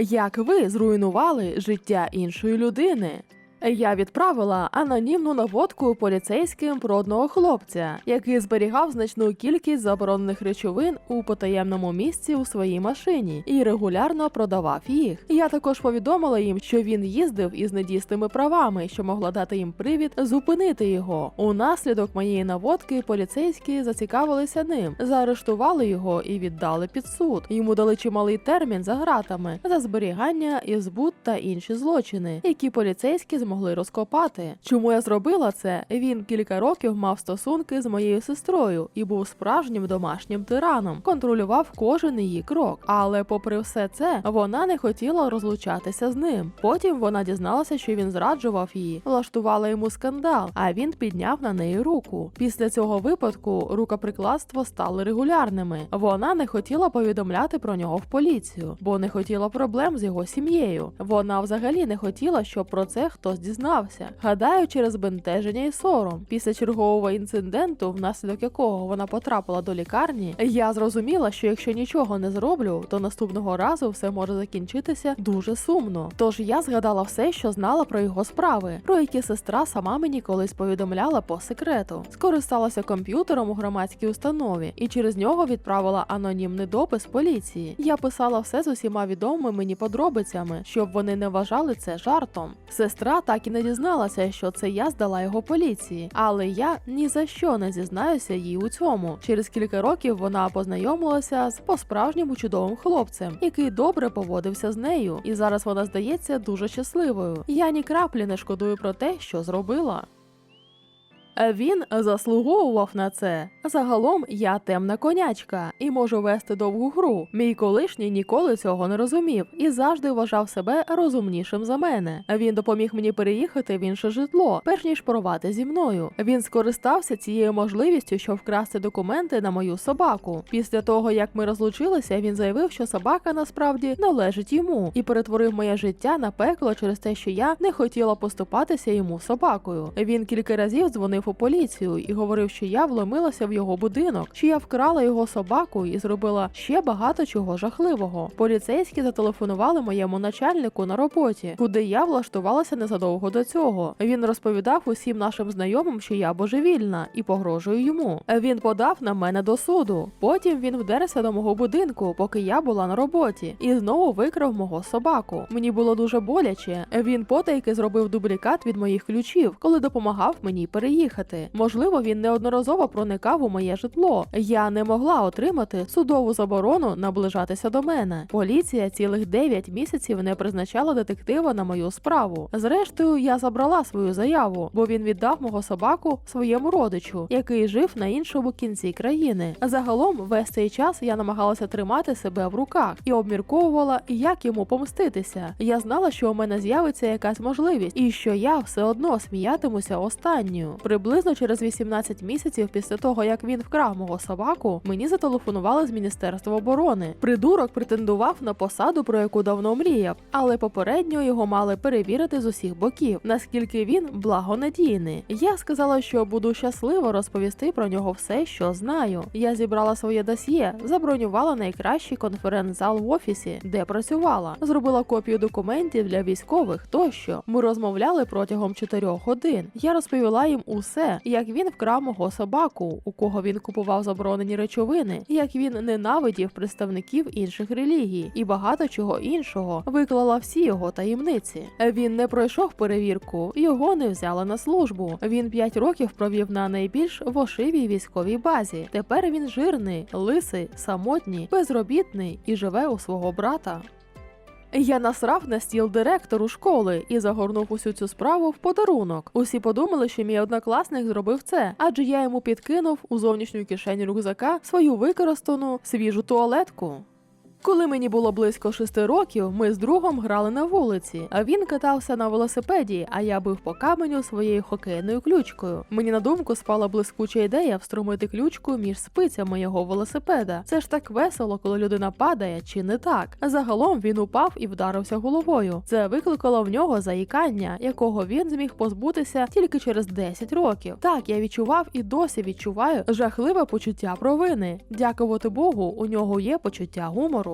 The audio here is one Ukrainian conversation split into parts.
Як ви зруйнували життя іншої людини? Я відправила анонімну наводку поліцейським про одного хлопця, який зберігав значну кількість заборонених речовин у потаємному місці у своїй машині і регулярно продавав їх. Я також повідомила їм, що він їздив із недійсними правами, що могла дати їм привід зупинити його. Унаслідок моєї наводки поліцейські зацікавилися ним, заарештували його і віддали під суд. Йому дали чималий термін за ґратами за зберігання і збут та інші злочини, які поліцейські змогли розкопати. Чому я зробила це? Він кілька років мав стосунки з моєю сестрою і був справжнім домашнім тираном, контролював кожен її крок. Але, попри все це, вона не хотіла розлучатися з ним. Потім вона дізналася, що він зраджував її, влаштувала йому скандал, а він підняв на неї руку. Після цього випадку рукоприкладства стали регулярними. Вона не хотіла повідомляти про нього в поліцію, бо не хотіла проблем з його сім'єю. Вона взагалі не хотіла, щоб про це хтось дізнався. Гадаю, через бентеження і сором. Після чергового інциденту, внаслідок якого вона потрапила до лікарні, я зрозуміла, що якщо нічого не зроблю, то наступного разу все може закінчитися дуже сумно. Тож я згадала все, що знала про його справи, про які сестра сама мені колись повідомляла по секрету. Скористалася комп'ютером у громадській установі і через нього відправила анонімний допис поліції. Я писала все з усіма відомими мені подробицями, щоб вони не вважали це жартом. Сестра так і не дізналася, що це я здала його поліції, але я ні за що не зізнаюся їй у цьому. Через кілька років вона познайомилася з по-справжньому чудовим хлопцем, який добре поводився з нею, і зараз вона здається дуже щасливою. Я ні краплі не шкодую про те, що зробила. Він заслуговував на це. Загалом я темна конячка і можу вести довгу гру. Мій колишній ніколи цього не розумів і завжди вважав себе розумнішим за мене. Він допоміг мені переїхати в інше житло, перш ніж порвати зі мною. Він скористався цією можливістю, щоб вкрасти документи на мою собаку. Після того, як ми розлучилися, він заявив, що собака насправді належить йому, і перетворив моє життя на пекло через те, що я не хотіла поступатися йому собакою. Він кілька разів дзвонив у поліцію і говорив, що я вломилася в його будинок, що я вкрала його собаку і зробила ще багато чого жахливого. Поліцейські зателефонували моєму начальнику на роботі, куди я влаштувалася незадовго до цього. Він розповідав усім нашим знайомим, що я божевільна і погрожую йому. Він подав на мене до суду. Потім він вдерся до мого будинку, поки я була на роботі, і знову викрав мого собаку. Мені було дуже боляче. Він потайки зробив дублікат від моїх ключів, коли допомагав мені переїхати. Можливо, він неодноразово проникав у моє житло. Я не могла отримати судову заборону наближатися до мене. Поліція цілих 9 місяців не призначала детектива на мою справу. Зрештою, я забрала свою заяву, бо він віддав мого собаку своєму родичу, який жив на іншому кінці країни. Загалом, весь цей час я намагалася тримати себе в руках і обмірковувала, як йому помститися. Я знала, що у мене з'явиться якась можливість, і що я все одно сміятимуся останньою. Приблизно через 18 місяців після того, як він вкрав мого собаку, мені зателефонували з Міністерства оборони. Придурок претендував на посаду, про яку давно мріяв, але попередньо його мали перевірити з усіх боків, наскільки він благонадійний. Я сказала, що буду щасливо розповісти про нього все, що знаю. Я зібрала своє досьє, забронювала найкращий конференц-зал в офісі, де працювала, зробила копію документів для військових тощо. Ми розмовляли протягом чотирьох годин. Я розповіла їм усе, як він вкрав мого собаку, у кого він купував заборонені речовини, як він ненавидів представників інших релігій і багато чого іншого. Виклала всі його таємниці. Він не пройшов перевірку, його не взяли на службу. Він п'ять років провів на найбільш вошивій військовій базі. Тепер він жирний, лисий, самотній, безробітний і живе у свого брата. Я насрав на стіл директору школи і загорнув усю цю справу в подарунок. Усі подумали, що мій однокласник зробив це, адже я йому підкинув у зовнішню кишеню рюкзака свою використану свіжу туалетку. Коли мені було близько шести років, ми з другом грали на вулиці, а він катався на велосипеді, а я бив по каменю своєю хокейною ключкою. Мені на думку спала блискуча ідея встромити ключку між спицями його велосипеда. Це ж так весело, коли людина падає, чи не так? Загалом він упав і вдарився головою. Це викликало в нього заїкання, якого він зміг позбутися тільки через 10 років. Так, я відчував і досі відчуваю жахливе почуття провини. Дякувати Богу, у нього є почуття гумору.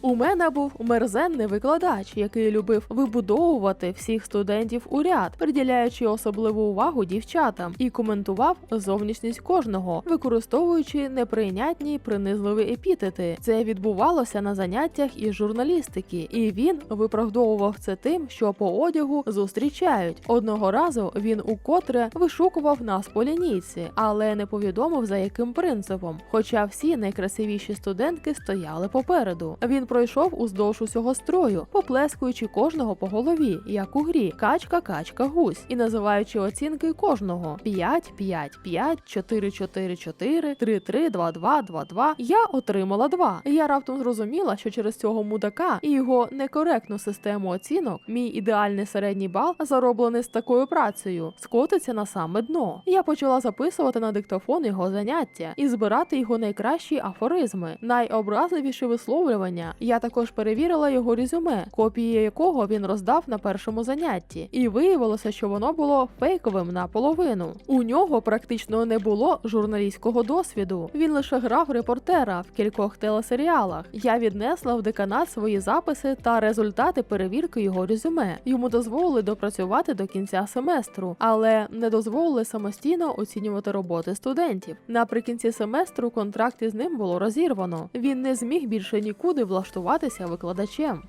У мене був мерзенний викладач, який любив вибудовувати всіх студентів у ряд, приділяючи особливу увагу дівчатам, і коментував зовнішність кожного, використовуючи неприйнятні принизливі епітети. Це відбувалося на заняттях із журналістики, і він виправдовував це тим, що по одягу зустрічають. Одного разу він укотре вишукував нас по лінійці, але не повідомив за яким принципом. Хоча всі найкрасивіші студентки стояли попереду. Він пройшов уздовж усього строю, поплескуючи кожного по голові, як у грі качка, качка, гусь, і називаючи оцінки кожного: 5, 5, 5, 4, 4, 4, 3, 3, 2, 2, 2, 2. Я отримала 2. Я раптом зрозуміла, що через цього мудака і його некоректну систему оцінок мій ідеальний середній бал, зароблений з такою працею, скотиться на саме дно. Я почала записувати на диктофон його заняття і збирати його найкращі афоризми, найобразливіші висловлювання. Я також перевірила його резюме, копії якого він роздав на першому занятті, і виявилося, що воно було фейковим наполовину. У нього практично не було журналістського досвіду. Він лише грав репортера в кількох телесеріалах. Я віднесла в деканат свої записи та результати перевірки його резюме. Йому дозволили допрацювати до кінця семестру, але не дозволили самостійно оцінювати роботи студентів. Наприкінці семестру контракт із ним було розірвано. Він не зміг більше нікуди влаштуватися викладачем.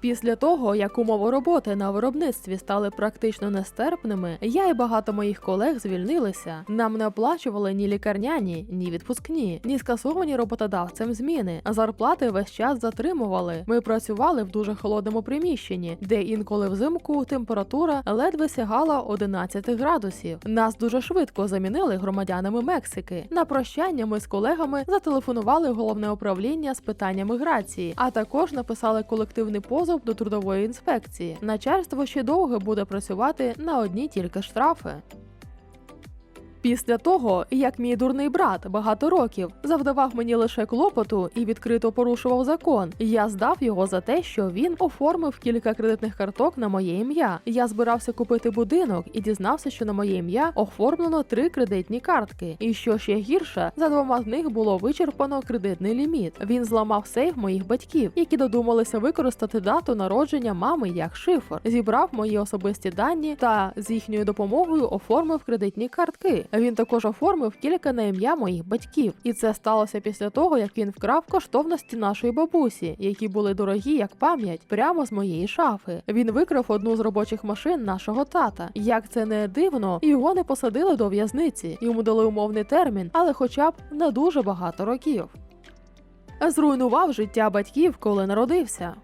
Після того, як умови роботи на виробництві стали практично нестерпними, я і багато моїх колег звільнилися. Нам не оплачували ні лікарняні, ні відпускні, ні скасовані роботодавцем зміни. Зарплати весь час затримували. Ми працювали в дуже холодному приміщенні, де інколи взимку температура ледве сягала 11 градусів. Нас дуже швидко замінили громадянами Мексики. На прощання ми з колегами зателефонували головне управління з питання міграції, а також написали колективний позов до трудової інспекції. Начальство ще довго буде працювати на одні тільки штрафи. Після того, як мій дурний брат багато років завдавав мені лише клопоту і відкрито порушував закон, я здав його за те, що він оформив кілька кредитних карток на моє ім'я. Я збирався купити будинок і дізнався, що на моє ім'я оформлено три кредитні картки. І що ще гірше, за двома з них було вичерпано кредитний ліміт. Він зламав сейф моїх батьків, які додумалися використати дату народження мами як шифр, зібрав мої особисті дані та з їхньою допомогою оформив кредитні картки. Він також оформив кілька на ім'я моїх батьків, і це сталося після того, як він вкрав коштовності нашої бабусі, які були дорогі як пам'ять, прямо з моєї шафи. Він викрав одну з робочих машин нашого тата. Як це не дивно, його не посадили до в'язниці. Йому дали умовний термін, але хоча б не дуже багато років. Зруйнував життя батьків, коли народився.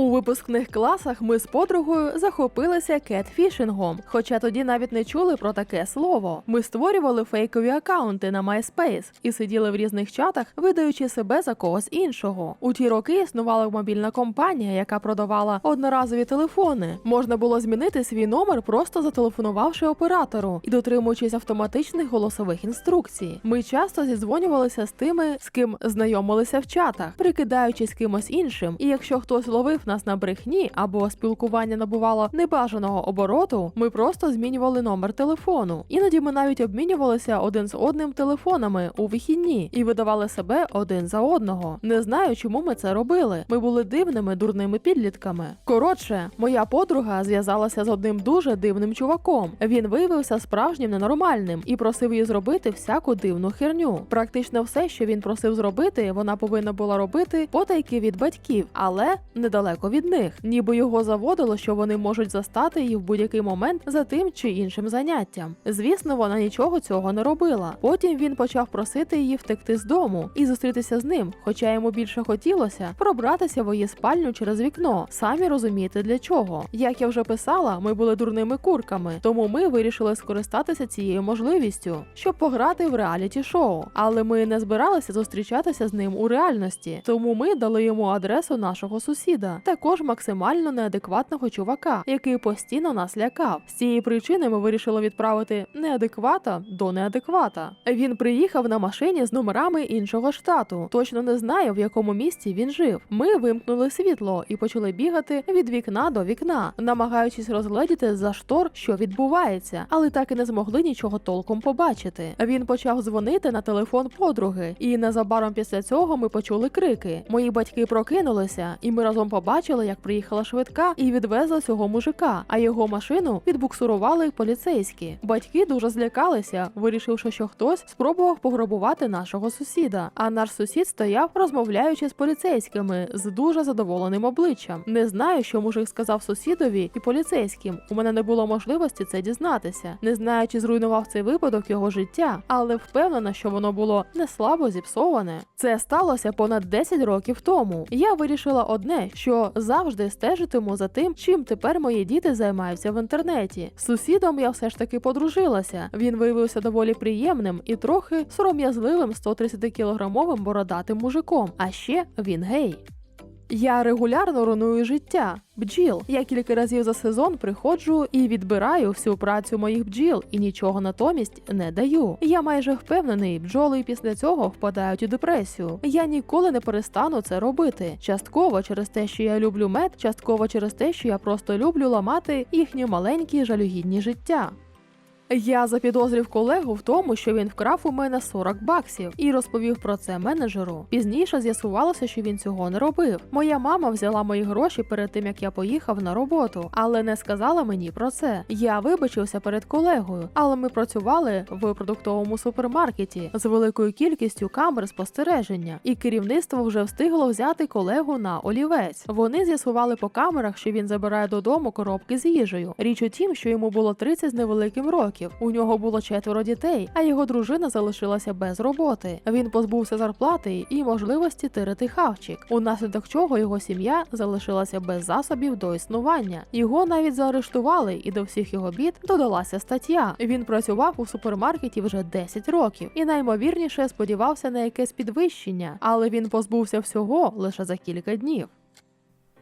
У випускних класах ми з подругою захопилися кетфішингом, хоча тоді навіть не чули про таке слово. Ми створювали фейкові акаунти на MySpace і сиділи в різних чатах, видаючи себе за когось іншого. У ті роки існувала мобільна компанія, яка продавала одноразові телефони. Можна було змінити свій номер, просто зателефонувавши оператору і дотримуючись автоматичних голосових інструкцій. Ми часто зідзвонювалися з тими, з ким знайомилися в чатах, прикидаючись кимось іншим. І якщо хтось ловив нас на брехні або спілкування набувало небажаного обороту, ми просто змінювали номер телефону. Іноді ми навіть обмінювалися один з одним телефонами у вихідні і видавали себе один за одного. Не знаю, чому ми це робили. Ми були дивними дурними підлітками. Коротше, моя подруга зв'язалася з одним дуже дивним чуваком. Він виявився справжнім ненормальним і просив її зробити всяку дивну херню. Практично все, що він просив зробити, вона повинна була робити потайки від батьків, але недалеко від них, ніби його заводило, що вони можуть застати її в будь-який момент за тим чи іншим заняттям. Звісно, вона нічого цього не робила. Потім він почав просити її втекти з дому і зустрітися з ним, хоча йому більше хотілося пробратися в її спальню через вікно. Самі розумієте для чого. Як я вже писала, ми були дурними курками, тому ми вирішили скористатися цією можливістю, щоб пограти в реаліті шоу. Але ми не збиралися зустрічатися з ним у реальності, тому ми дали йому адресу нашого сусіда. Також максимально неадекватного чувака, який постійно нас лякав. З цієї причини ми вирішили відправити неадеквата до неадеквата. Він приїхав на машині з номерами іншого штату. Точно не знаю, в якому місті він жив. Ми вимкнули світло і почали бігати від вікна до вікна, намагаючись розгледіти за штор, що відбувається, але так і не змогли нічого толком побачити. Він почав дзвонити на телефон подруги, і незабаром після цього ми почули крики. Мої батьки прокинулися, і ми разом побачили, як приїхала швидка і відвезла цього мужика, а його машину відбуксурували поліцейські. Батьки дуже злякалися, вирішивши, що хтось спробував пограбувати нашого сусіда. А наш сусід стояв, розмовляючи з поліцейськими з дуже задоволеним обличчям. Не знаю, що мужик сказав сусідові і поліцейським. У мене не було можливості це дізнатися. Не знаю, чи зруйнував цей випадок його життя, але впевнена, що воно було не слабо зіпсоване. Це сталося понад 10 років тому. Я вирішила одне, що завжди стежитиму за тим, чим тепер мої діти займаються в інтернеті. З сусідом я все ж таки подружилася. Він виявився доволі приємним і трохи сором'язливим 130 кілограмовим бородатим мужиком. А ще він гей. Я регулярно руйную життя бджіл. Я кілька разів за сезон приходжу і відбираю всю працю моїх бджіл і нічого натомість не даю. Я майже впевнений, бджоли після цього впадають у депресію. Я ніколи не перестану це робити. Частково через те, що я люблю мед, частково через те, що я просто люблю ламати їхні маленькі жалюгідні життя. Я запідозрив колегу в тому, що він вкрав у мене 40 баксів і розповів про це менеджеру. Пізніше з'ясувалося, що він цього не робив. Моя мама взяла мої гроші перед тим, як я поїхав на роботу, але не сказала мені про це. Я вибачився перед колегою, але ми працювали в продуктовому супермаркеті з великою кількістю камер спостереження, і керівництво вже встигло взяти колегу на олівець. Вони з'ясували по камерах, що він забирає додому коробки з їжею. Річ у тім, що йому було 30 з невеликим років. У нього було четверо дітей, а його дружина залишилася без роботи. Він позбувся зарплати і можливості тирити хавчик, унаслідок чого його сім'я залишилася без засобів до існування. Його навіть заарештували, і до всіх його бід додалася стаття. Він працював у супермаркеті вже 10 років і наймовірніше сподівався на якесь підвищення, але він позбувся всього лише за кілька днів.